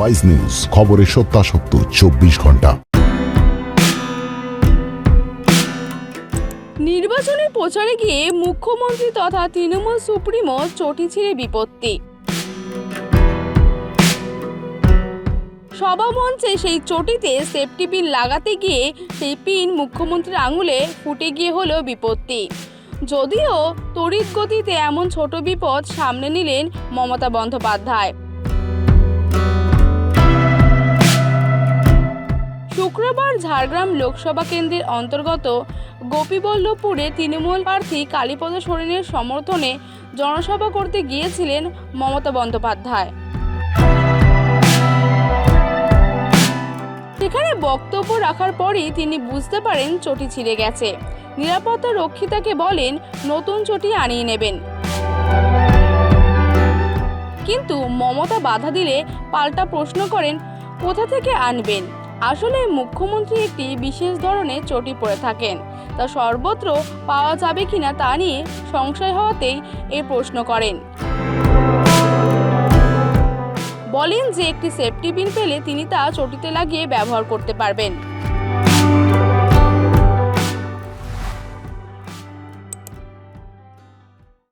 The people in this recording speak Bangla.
ওয়াইজ নিউজ খবরের সত্যাসত্য, চব্বিশ ঘণ্টা। নির্বাচনী প্রচারে গিয়ে মুখ্যমন্ত্রী তথা তৃণমূল সুপ্রিমো চটি ছিঁড়ে বিপত্তি। সভা মঞ্চে সেই চটিতে সেফটি পিন লাগাতে গিয়ে সেই পিন মুখ্যমন্ত্রীর আঙুলে ফুটে গিয়ে হলো বিপত্তি। যদিও, তড়িৎ গতিতে এমন ছোট বিপদ সামনে নিলেন মমতা বন্দ্যোপাধ্যায়। শুক্রবার ঝাড়গ্রাম লোকসভা কেন্দ্রের অন্তর্গত গোপীবল্লভপুরে তৃণমূল প্রার্থী কালীপদ সোরেনের সমর্থনে জনসভা করতে গিয়েছিলেন মমতা বন্দ্যোপাধ্যায়। সেখানে বক্তব্য রাখার পরই তিনি বুঝতে পারেন চটি ছিঁড়ে গেছে। নিরাপত্তা রক্ষিতাকে বলেন, নতুন চটি আনিয়ে নেবেন। কিন্তু মমতা বাধা দিলে পাল্টা প্রশ্ন করেন, কোথা থেকে আনবেন? আসলে মুখ্যমন্ত্রী একটি বিশেষ ধরনের চটি পরে থাকেন। তা সর্বত্র পাওয়া যাবে কিনা তা নিয়ে সংশয় হওয়াতেই এ প্রশ্ন করেন। বলেন যে একটি সেফটি পিন পেলে তিনি তা চটিতে লাগিয়ে ব্যবহার করতে পারবেন।